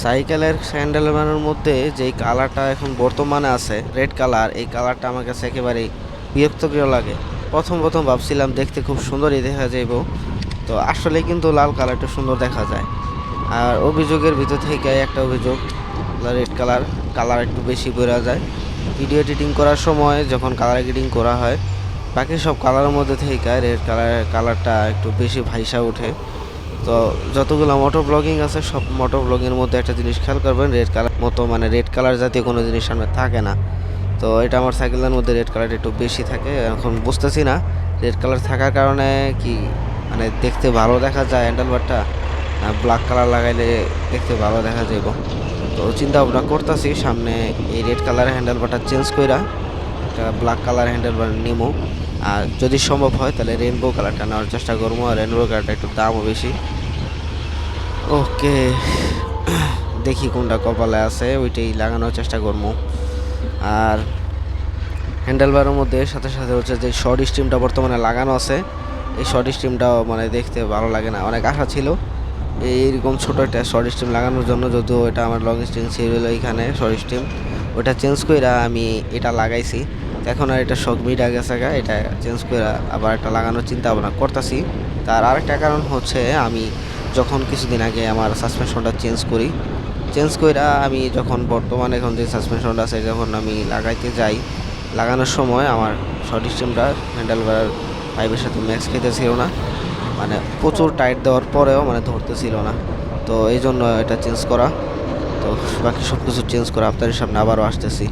সাইকেলের স্যান্ডেলম্যানের মধ্যে যেই কালারটা এখন বর্তমানে আছে, রেড কালার, এই কালারটা আমার কাছে একেবারেই বিরক্তকর লাগে। প্রথম প্রথম ভাবছিলাম দেখতে খুব সুন্দরই দেখা যাইব। তো আসলে কিন্তু লাল কালারটা সুন্দর দেখা যায়। আর অভিযোগের ভিতর থেকে একটা অভিযোগ রেড কালার কালার একটু বেশি বোঝা যায়। ভিডিও এডিটিং করার সময় যখন কালার এডিটিং করা হয়, বাকি সব কালারের মধ্যে থেকে রেড কালারের কালারটা একটু বেশি ভাইসা ওঠে। তো যতগুলো মোটো ব্লগিং আছে, সব মোটো ব্লগিংয়ের মধ্যে একটা জিনিস খেয়াল করবেন রেড কালার মতো মানে রেড কালার জাতীয় কোনো জিনিস সামনে থাকে না। তো এটা আমার সাইকেলের মধ্যে রেড কালারটা একটু বেশি থাকে, এখন বুঝতেছি না। রেড কালার থাকার কারণে কি মানে দেখতে ভালো দেখা যায় হ্যান্ডেলবারটা ব্ল্যাক কালার লাগাইলে দেখতে ভালো দেখা যাইব। তো চিন্তা ভাবনা করতেছি, সামনে এই রেড কালারের হ্যান্ডেলবারটা চেঞ্জ কইরা একটা ব্ল্যাক কালার হ্যান্ডেলবার নিমো। আর যদি সম্ভব হয়, তাহলে রেনবো কালারটা নেওয়ার চেষ্টা করব, আর রেনবো কালারটা একটু দামও বেশি। ওকে, দেখি কোনটা কপালে আছে, ওইটাই লাগানোর চেষ্টা করব। আর হ্যান্ডেলবারের মধ্যে সাথে সাথে হচ্ছে যে শর্ট স্ট্রিমটা বর্তমানে লাগানো আছে, এই শর্ট স্ট্রিমটাও মানে দেখতে ভালো লাগে না, অনেক আশা ছিল। এইরকম ছোটো একটা শর্ট স্ট্রিম লাগানোর জন্য যদিও এটা আমার লং স্ট্রিম ছিল এখানে শর্ট স্ট্রিম ওটা চেঞ্জ করে আমি এটা লাগাইছি। এখন আর এটা শখ মিটা গেছে গা, এটা চেঞ্জ করে আবার একটা লাগানোর চিন্তা ভাবনা করতেছি। তার আরেকটা কারণ হচ্ছে আমি যখন কিছুদিন আগে আমার সাসপেনশনটা চেঞ্জ করি চেঞ্জ কইরা আমি যখন বর্তমানে এখন যে সাসপেনশনটা আছে, যখন আমি লাগাইতে যাই, লাগানোর সময় আমার শর্ট স্ট্রিমটা হ্যান্ডেল বার পাইপের সাথে ম্যাক্স খেতেছিল না। মানে প্রচুর টাইট দেওয়ার পরেও মানে ধরতেছিল না। তো এই জন্য এটা চেঞ্জ করা। তো বাকি সব কিছু চেঞ্জ করা আপনাদের সামনে আবারও আসতেছি।